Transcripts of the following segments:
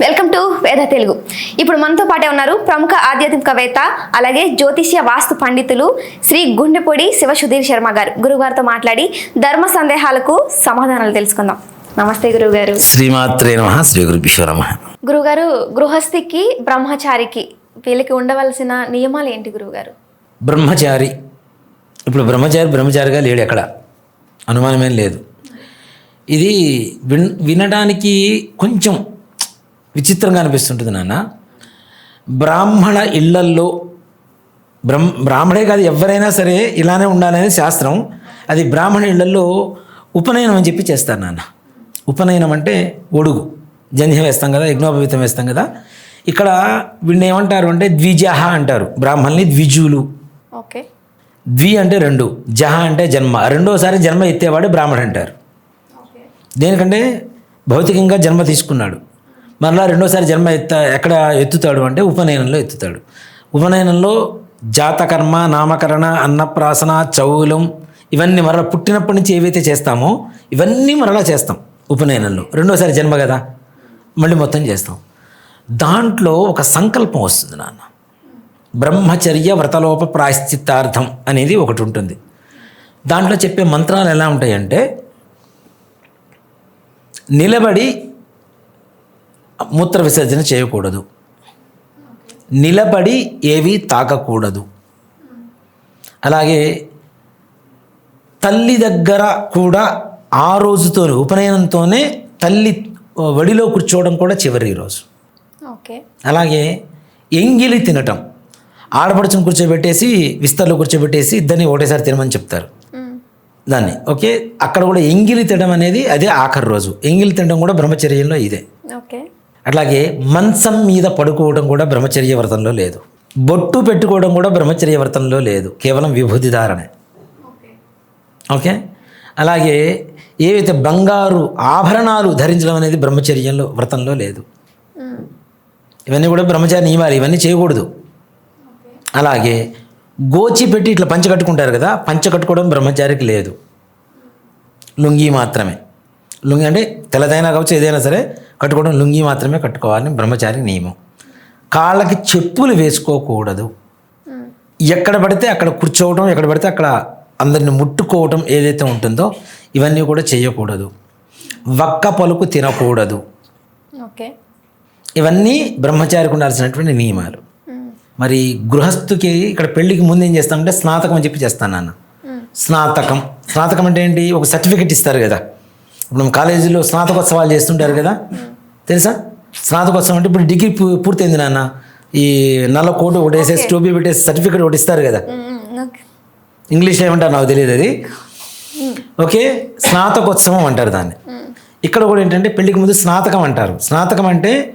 Welcome to వేద తెలుగు. ఇప్పుడు మనతో పాటే ఉన్నారు ప్రముఖ ఆధ్యాత్మికవేత్త అలాగే జ్యోతిష్య వాస్తు పండితులు శ్రీ గుండెపొడి శివ సుధీర్ శర్మ గారు. గురుగారితో మాట్లాడి ధర్మ సందేహాలకు సమాధానాలు తెలుసుకుందాం. నమస్తే గురుగారు. శ్రీమాత్రే నమ శ్రీ గురుభ్యో నమ. గురుగారు గృహస్థికి బ్రహ్మచారికి వీళ్ళకి ఉండవలసిన నియమాలు ఏంటి గురుగారు? బ్రహ్మచారి. ఇప్పుడు బ్రహ్మచారి బ్రహ్మచారిగా లేడు ఎక్కడ? అనుమానమేం లేదు. ఇది విన్ వినడానికి కొంచెం విచిత్రంగా అనిపిస్తుంటుంది నాన్న. బ్రాహ్మణ ఇళ్ళల్లో బ్రహ్మ బ్రాహ్మడే కాదు ఎవరైనా సరే ఇలానే ఉండాలనేది శాస్త్రం. అది బ్రాహ్మణ ఇళ్ళలో ఉపనయనం అని చెప్పి చేస్తారు నాన్న. ఉపనయనం అంటే ఒడుగు. జంధ్యం వేస్తాం కదా యజ్ఞోపవీతం వేస్తాం కదా. ఇక్కడ వీడిని ఏమంటారు అంటే ద్విజహ అంటారు. బ్రాహ్మణుల్ని ద్విజులు. ఓకే. ద్వి అంటే రెండు జహ అంటే జన్మ. రెండోసారి జన్మ ఎత్తేవాడు బ్రాహ్మణ అంటారు. దేనికంటే భౌతికంగా జన్మ తీసుకున్నాడు. మరలా రెండోసారి జన్మ ఎత్త ఎక్కడ ఎత్తుతాడు అంటే ఉపనయనంలో ఎత్తుతాడు. ఉపనయనంలో జాతకర్మ నామకరణ అన్నప్రాసన చౌలం ఇవన్నీ మరలా పుట్టినప్పటి నుంచి ఏవైతే చేస్తామో ఇవన్నీ మరలా చేస్తాం ఉపనయనంలో. రెండోసారి జన్మ కదా మళ్ళీ మొత్తం చేస్తాం. దాంట్లో ఒక సంకల్పం వస్తుంది నాన్న. బ్రహ్మచర్య వ్రతలోప ప్రాశ్చిత్తార్థం అనేది ఒకటి ఉంటుంది. దాంట్లో చెప్పే మంత్రాలు ఎలా ఉంటాయంటే నిలబడి మూత్ర విసర్జన చేయకూడదు. నిలబడి ఏవి తాకకూడదు. అలాగే తల్లి దగ్గర కూడా ఆ రోజుతోనే ఉపనయనంతోనే తల్లి వడిలో కూర్చోవడం కూడా చివరి రోజు. ఓకే. అలాగే ఎంగిలి తినటం. ఆడపడుచుని కూర్చోబెట్టేసి విస్తర్లో కూర్చోబెట్టేసి ఇద్దరిని ఒకటేసారి తినమని చెప్తారు. దాన్ని ఓకే? అక్కడ కూడా ఎంగిలి తినడం అనేది అదే ఆఖరి రోజు. ఎంగిలి తినడం కూడా బ్రహ్మచర్యంలో ఇదే. ఓకే. అట్లాగే మంచం మీద పడుకోవడం కూడా బ్రహ్మచర్య వ్రతంలో లేదు. బొట్టు పెట్టుకోవడం కూడా బ్రహ్మచర్య వ్రతంలో లేదు. కేవలం విభూతి ధారణే. ఓకే? అలాగే ఏవైతే బంగారు ఆభరణాలు ధరించడం అనేది బ్రహ్మచర్యంలో వ్రతంలో లేదు. ఇవన్నీ కూడా బ్రహ్మచారి నియమాలు. ఇవన్నీ చేయకూడదు. అలాగే గోచి పెట్టి ఇట్లా పంచ కట్టుకుంటారు కదా పంచ కట్టుకోవడం బ్రహ్మచారికి లేదు. లుంగి మాత్రమే. లుంగి అంటే తెల్లదైనా కావచ్చు ఏదైనా సరే కట్టుకోవడం లుంగి మాత్రమే కట్టుకోవాలని బ్రహ్మచారి నియమం. కాళ్ళకి చెప్పులు వేసుకోకూడదు. ఎక్కడ పడితే అక్కడ కూర్చోవడం ఎక్కడ పడితే అక్కడ అందరిని ముట్టుకోవటం ఏదైతే ఉంటుందో ఇవన్నీ కూడా చేయకూడదు. వక్క పలుకు తినకూడదు. ఓకే. ఇవన్నీ బ్రహ్మచారికి ఉండాల్సినటువంటి నియమాలు. మరి గృహస్థుకి ఇక్కడ పెళ్ళికి ముందు ఏం చేస్తామంటే స్నాతకం అని చెప్పి చేస్తాను నాన్న. స్నాతకం. స్నాతకం అంటే ఏంటి? ఒక సర్టిఫికెట్ ఇస్తారు కదా. ఇప్పుడు మనం కాలేజీలో స్నాతకోత్సవాలు చేస్తుంటారు కదా? తెలుసా? స్నాతకోత్సవం అంటే ఇప్పుడు డిగ్రీ పూ- పూర్తయింది నాన్న. ఈ నల్ల కోటు ఒకటి వేసేసి టోపీ పెట్టేసి సర్టిఫికెట్ ఒకటి ఇస్తారు కదా ఓకే. ఇంగ్లీష్లో ఏమంటారు నాకు తెలియదు అది? ఓకే? స్నాతకోత్సవం అంటారు దాన్ని. ఇక్కడ కూడా ఏంటంటే పెళ్ళికి ముందు స్నాతకం అంటారు. స్నాతకం అంటే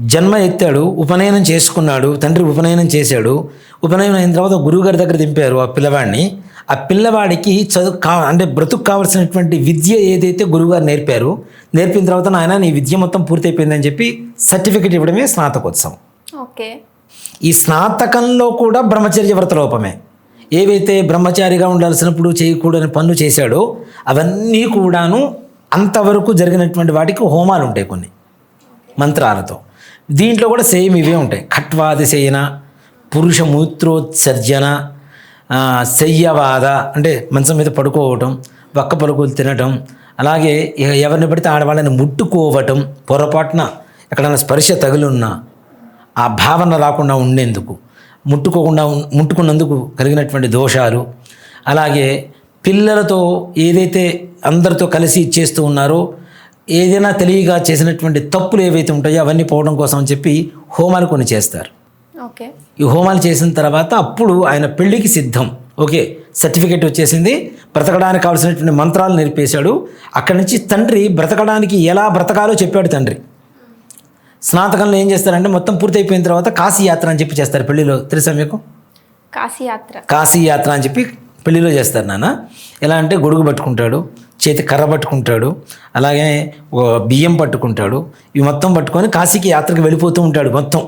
జన్మ ఎత్తాడు ఉపనయనం చేసుకున్నాడు తండ్రి ఉపనయనం చేశాడు. ఉపనయనం అయిన తర్వాత గురువుగారి దగ్గర దింపారు ఆ పిల్లవాడిని. ఆ పిల్లవాడికి చదువు కా అంటే బ్రతుకు కావాల్సినటువంటి విద్య ఏదైతే గురువుగారు నేర్పారు నేర్పిన తర్వాత నాయన నీ విద్య మొత్తం పూర్తయిపోయిందని చెప్పి సర్టిఫికెట్ ఇవ్వడమే స్నాతకోత్సవం. ఓకే. ఈ స్నాతకంలో కూడా బ్రహ్మచర్య వ్రతలోపమే ఏవైతే బ్రహ్మచారిగా ఉండాల్సినప్పుడు చేయకూడని పనులు చేశాడో అవన్నీ కూడాను అంతవరకు జరిగినటువంటి వాటికి హోమాలు ఉంటాయి కొన్ని. మంత్రాలతో. దీంట్లో కూడా సేమ్ ఇవే ఉంటాయి. ఖట్వాదిశయన పురుష మూత్రోత్సర్జన శయ్యవాద అంటే మంచం మీద పడుకోవటం వక్క పలుకులు తినటం అలాగే ఎవరిని పడితే ఆడవాళ్ళని ముట్టుకోవటం పొరపాటున ఎక్కడైనా స్పర్శ తగులున్నా ఆ భావన రాకుండా ఉండేందుకు ముట్టుకోకుండా ముట్టుకున్నందుకు కలిగినటువంటి దోషాలు అలాగే పిల్లలతో ఏదైతే అందరితో కలిసి చేస్తూ ఉన్నారో ఏదైనా తెలియగా చేసినటువంటి తప్పులు ఏవైతే ఉంటాయో అవన్నీ పోవడం కోసం అని చెప్పి హోమాలు కొన్ని చేస్తారు. ఓకే. ఈ హోమాలు చేసిన తర్వాత అప్పుడు ఆయన పెళ్ళికి సిద్ధం. ఓకే సర్టిఫికేట్ వచ్చేసింది. బ్రతకడానికి కావాల్సినటువంటి మంత్రాలు నేర్పేశాడు. అక్కడి నుంచి తండ్రి బ్రతకడానికి ఎలా బ్రతకాలో చెప్పాడు తండ్రి. స్నాతకంలో ఏం చేస్తారంటే మొత్తం పూర్తయిపోయిన తర్వాత కాశీ యాత్ర అని చెప్పి చేస్తారు పెళ్ళిలో తెలుసా మీకు? కాశీ యాత్ర. కాశీ యాత్ర అని చెప్పి పెళ్ళిలో చేస్తారు నాన్న. ఎలా అంటే గొడుగు పట్టుకుంటాడు. చేతి కర్ర పట్టుకుంటాడు అలాగే ఓ బియ్యం పట్టుకుంటాడు. ఇవి మొత్తం పట్టుకొని కాశీకి యాత్రకు వెళ్ళిపోతూ ఉంటాడు మొత్తం.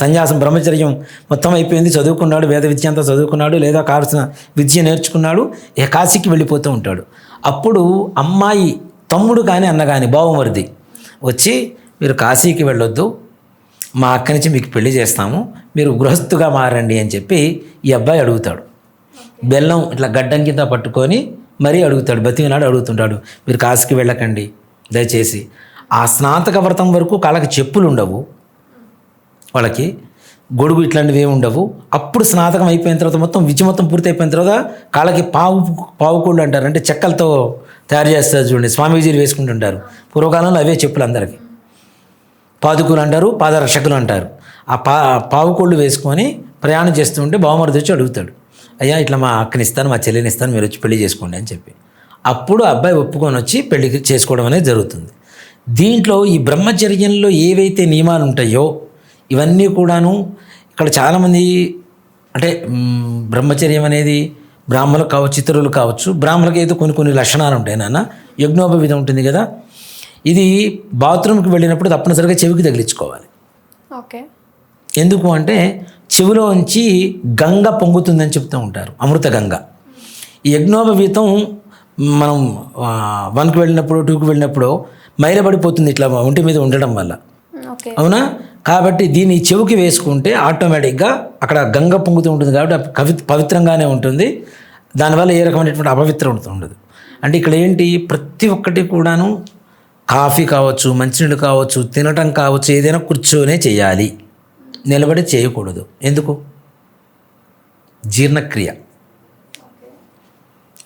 సన్యాసం బ్రహ్మచర్యం మొత్తం అయిపోయింది. చదువుకున్నాడు వేద విద్య అంతా చదువుకున్నాడు లేదా కావాల్సిన విద్య నేర్చుకున్నాడు ఇక కాశీకి వెళ్ళిపోతూ ఉంటాడు. అప్పుడు అమ్మాయి తమ్ముడు కానీ అన్న కానీ బావమరిది వచ్చి మీరు కాశీకి వెళ్ళొద్దు మా అక్క నుంచి మీకు పెళ్ళి చేస్తాము మీరు గృహస్థుగా మారండి అని చెప్పి ఈ అబ్బాయి అడుగుతాడు. బెల్లం ఇట్లా గడ్డం కింద పట్టుకొని మరీ అడుగుతాడు బతికినాడు అడుగుతుంటాడు మీరు కాశీకి వెళ్ళకండి దయచేసి. ఆ స్నాతక వ్రతం వరకు కాళ్ళకి చెప్పులు ఉండవు వాళ్ళకి గొడుగు ఇట్లాంటివి ఏమి ఉండవు. అప్పుడు స్నాతకం అయిపోయిన తర్వాత మొత్తం విద్య మొత్తం పూర్తి అయిపోయిన తర్వాత కాళ్ళకి పావు పావుకోళ్ళు అంటారు అంటే చెక్కలతో తయారు చేస్తారు చూడండి స్వామీజీలు వేసుకుంటుంటారు. పూర్వకాలంలో అవే చెప్పులు అందరికీ. పాదుకులు అంటారు పాదరక్షకులు అంటారు. ఆ పా పావుకోళ్ళు వేసుకొని ప్రయాణం చేస్తూ ఉంటే వచ్చి అడుగుతాడు. అయ్యా ఇట్లా మా అక్కని ఇస్తాను మా చెల్లిని ఇస్తాను మీరు వచ్చి పెళ్ళి చేసుకోండి అని చెప్పి. అప్పుడు అబ్బాయి ఒప్పుకొని వచ్చి పెళ్ళి చేసుకోవడం అనేది జరుగుతుంది. దీంట్లో ఈ బ్రహ్మచర్యంలో ఏవైతే నియమాలు ఉంటాయో ఇవన్నీ కూడాను ఇక్కడ చాలామంది అంటే బ్రహ్మచర్యం అనేది బ్రాహ్మణులు కావచ్చు ఇతరులు కావచ్చు బ్రాహ్మణులకు అయితే కొన్ని కొన్ని లక్షణాలు ఉంటాయి నాన్న. యజ్ఞోపవిధం ఉంటుంది కదా. ఇది బాత్రూమ్కి వెళ్ళినప్పుడు తప్పనిసరిగా చెవికి తగిలించుకోవాలి. ఓకే. ఎందుకు అంటే చెవిలోంచి గంగ పొంగుతుందని చెప్తూ ఉంటారు అమృత గంగ. ఈ యజ్ఞోపవీతం మనం వన్కి వెళ్ళినప్పుడు టూకి వెళ్ళినప్పుడు మైలపడిపోతుంది ఇట్లా ఒంటి మీద ఉండడం వల్ల. అవునా? కాబట్టి దీన్ని చెవికి వేసుకుంటే ఆటోమేటిక్గా అక్కడ గంగ పొంగుతూ ఉంటుంది కాబట్టి కవి పవిత్రంగానే ఉంటుంది. దానివల్ల ఏ రకమైనటువంటి అపవిత్రం ఉండదు. అంటే ఇక్కడ ఏంటి? ప్రతి ఒక్కటి కూడాను కాఫీ కావచ్చు మంచినీళ్ళు కావచ్చు తినటం కావచ్చు ఏదైనా కూర్చొనే చేయాలి. నిలబడి చేయకూడదు. ఎందుకు? జీర్ణక్రియ.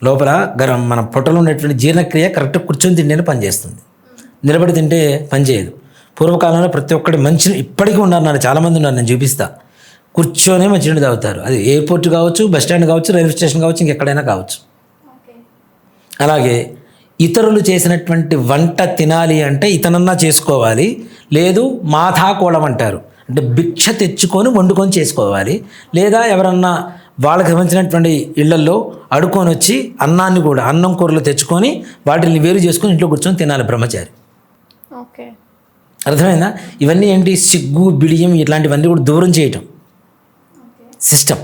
లోపల గరం మన పొట్టలో ఉన్నటువంటి జీర్ణక్రియ కరెక్ట్ కూర్చొని తింటేనే పనిచేస్తుంది నిలబడి తింటే పనిచేయదు పూర్వకాలంలో ప్రతి ఒక్కటి మంచి ఇప్పటికీ ఉన్నారు నాకు చాలామంది ఉన్నారు నేను చూపిస్తా. కూర్చొనే మంచినీళ్ళు తాగుతారు. అది ఎయిర్పోర్ట్ కావచ్చు బస్ స్టాండ్ కావచ్చు రైల్వే స్టేషన్ కావచ్చు ఇంకెక్కడైనా కావచ్చు. అలాగే ఇతరులు చేసినటువంటి వంట తినాలి అంటే ఇతనన్నా చేసుకోవాలి. లేదు మాథా కోళం అంటారు. అంటే భిక్ష తెచ్చుకొని వండుకొని చేసుకోవాలి. లేదా ఎవరన్నా వాళ్ళకి సంబంధించినటువంటి ఇళ్ళల్లో అడుకొని వచ్చి అన్నాన్ని కూడా అన్నం కూరలు తెచ్చుకొని వాటిని వేరు చేసుకొని ఇంట్లో కూర్చొని తినాలి బ్రహ్మచారి. ఓకే. అర్థమైందా? ఇవన్నీ ఏంటి? సిగ్గు బిడియం ఇట్లాంటివన్నీ కూడా దూరం చేయటం. సిస్టమ్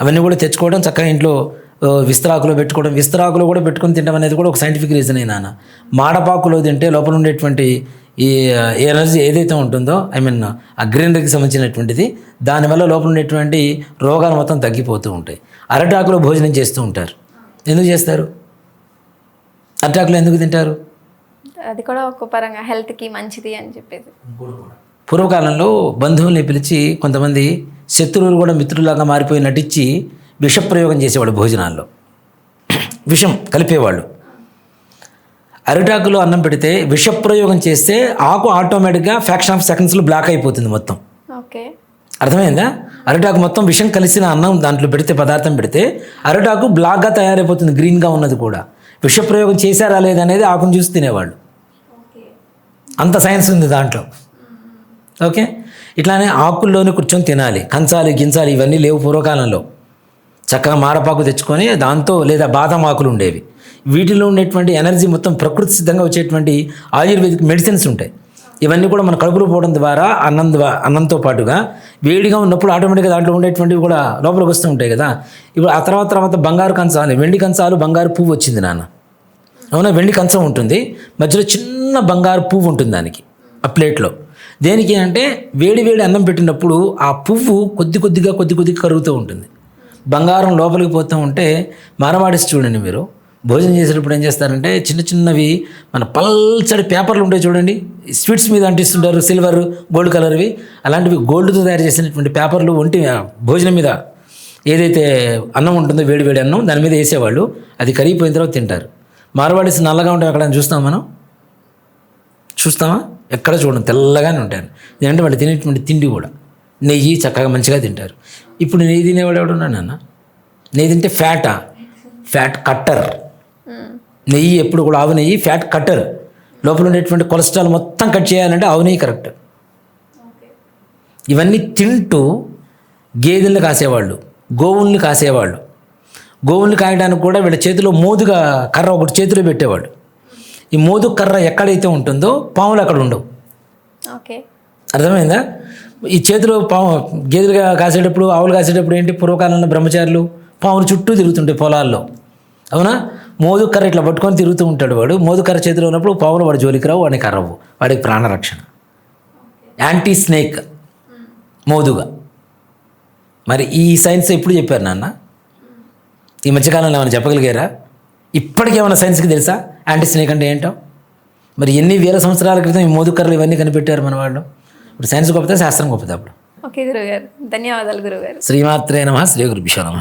అవన్నీ కూడా తెచ్చుకోవడం చక్కగా ఇంట్లో విస్తరాకులో పెట్టుకోవడం విస్తరాకులో కూడా పెట్టుకొని తినడం అనేది కూడా ఒక సైంటిఫిక్ రీజన్ నాన్న. మాడపాకులో తింటే లోపల ఉండేటువంటి ఈ ఎనర్జీ ఏదైతే ఉంటుందో ఐ మీన్ ఆ గ్రీనరీకి సంబంధించినటువంటిది దానివల్ల లోపల ఉండేటువంటి రోగాలు మొత్తం తగ్గిపోతూ ఉంటాయి. అరటాకులో భోజనం చేస్తూ ఉంటారు. ఎందుకు చేస్తారు? అరటాకులో ఎందుకు తింటారు? అది కూడా ఒక పరంగా హెల్త్కి మంచిది అని చెప్పేసి. పూర్వకాలంలో బంధువుల్ని పిలిచి కొంతమంది శత్రువులు కూడా మిత్రులాగా మారిపోయి నటించి విషప్రయోగం చేసేవాడు భోజనాల్లో. విషం కలిపేవాళ్ళు. అరిటాకులో అన్నం పెడితే విషప్రయోగం చేస్తే ఆకు ఆటోమేటిక్గా ఫ్యాక్షన్ ఆఫ్ సెకండ్స్లో బ్లాక్ అయిపోతుంది మొత్తం. ఓకే. అర్థమైందా? అరిటాకు మొత్తం విషం కలిసిన అన్నం దాంట్లో పెడితే పదార్థం పెడితే అరిటాకు బ్లాక్గా తయారైపోతుంది గ్రీన్గా ఉన్నది కూడా. విషప్రయోగం చేశారా లేదనేది ఆకును చూసి తినేవాళ్ళు. అంత సైన్స్ ఉంది దాంట్లో. ఓకే? ఇట్లానే ఆకుల్లోనే కూర్చొని తినాలి. కంచాలు గించాలు ఇవన్నీ లేవు పూర్వకాలంలో. చక్కగా మారపాకు తెచ్చుకొని దాంతో లేదా బాదం ఆకులు ఉండేవి. వీటిలో ఉండేటువంటి ఎనర్జీ మొత్తం ప్రకృతి సిద్ధంగా వచ్చేటువంటి ఆయుర్వేదిక్ మెడిసిన్స్ ఉంటాయి. ఇవన్నీ కూడా మన కడుపులో పోవడం ద్వారా అన్నం అన్నంతో పాటుగా వేడిగా ఉన్నప్పుడు ఆటోమేటిక్గా దాంట్లో ఉండేటువంటివి కూడా లోపలికి వస్తూ ఉంటాయి కదా. ఇప్పుడు ఆ తర్వాత తర్వాత బంగారు కంచాలు వెండి కంచాలు బంగారు పువ్వు వచ్చింది నాన్న. అవునా? వెండి కంచం ఉంటుంది. మధ్యలో చిన్న బంగారు పువ్వు ఉంటుంది దానికి ఆ ప్లేట్లో. దేనికి అంటే వేడి వేడి అన్నం పెట్టినప్పుడు ఆ పువ్వు కొద్ది కొద్దిగా కొద్ది కొద్దిగా కరుగుతూ ఉంటుంది. బంగారం లోపలికి పోతూ ఉంటే మారవాడిసి చూడండి మీరు. భోజనం చేసేటప్పుడు ఏం చేస్తారంటే చిన్న చిన్నవి మన పల్చడి పేపర్లు ఉంటాయి చూడండి. స్వీట్స్ మీద అంటిస్తుంటారు సిల్వర్ గోల్డ్ కలర్వి. అలాంటివి గోల్డ్తో తయారు చేసినటువంటి పేపర్లు ఒంటి భోజనం మీద ఏదైతే అన్నం ఉంటుందో వేడి వేడి అన్నం దాని మీద వేసేవాళ్ళు. అది కరిగిపోయిన తర్వాత తింటారు. మార్వాడీస్ నల్లగా ఉంటాయి అక్కడ చూస్తాం మనం? చూస్తామా? ఎక్కడ చూడండి తెల్లగానే ఉంటారు ఎందుకంటే వాళ్ళు తినేటువంటి తిండి కూడా. నెయ్యి చక్కగా మంచిగా తింటారు. ఇప్పుడు నెయ్యి తినేవాడు ఎవడున్నాడు నాన్న? నెయ్యి తింటే ఫ్యాటా? Fat cutter. నెయ్యి ఎప్పుడు కూడా ఆవు నెయ్యి ఫ్యాట్ కట్టర్. లోపల ఉండేటువంటి కొలెస్ట్రాల్ మొత్తం కట్ చేయాలంటే ఆవు నెయ్యి కరెక్ట్. ఇవన్నీ తింటూ గేదెలను కాసేవాళ్ళు గోవుల్ని కాసేవాళ్ళు. గోవుల్ని కాయడానికి కూడా వీళ్ళ చేతిలో మోదుగా కర్ర ఒకటి చేతిలో పెట్టేవాడు ఈ మోదు కర్ర ఎక్కడైతే ఉంటుందో పాములు అక్కడ ఉండవు. ఓకే. అర్థమైందా? ఈ చేతిలో పాము గేదెలుగా కాసేటప్పుడు ఆవులు కాసేటప్పుడు ఏంటి? పూర్వకాలంలో బ్రహ్మచారులు పాములు చుట్టూ తిరుగుతుంటాయి పొలాల్లో. అవునా? మోదుకర్ర ఇట్లా పట్టుకొని తిరుగుతూ ఉంటాడు వాడు. మోదుకర్ర చేతిలో ఉన్నప్పుడు పావులు వాడు జోలికి రావు వాడికి కర్రవు వాడికి ప్రాణరక్షణ. యాంటీ స్నేక్ మోదుగా. మరి ఈ సైన్స్ ఎప్పుడు చెప్పారు నాన్న? ఈ మధ్యకాలంలో ఏమైనా చెప్పగలిగారా? ఇప్పటికేమైనా సైన్స్కి తెలుసా? యాంటీ స్నేక్ అంటే ఏంటో? మరి ఎన్ని వేల సంవత్సరాల క్రితం ఈ మోదుకర్రలు ఇవన్నీ కనిపెట్టారు మన వాళ్ళు? ఇప్పుడు సైన్స్ గొప్పదా శాస్త్రం గొప్పదా అప్పుడు. ఓకే గురుగారు. ధన్యవాదాలు గురుగారు. శ్రీమాత్రే నమ శ్రీ గురుభ్యో నమ.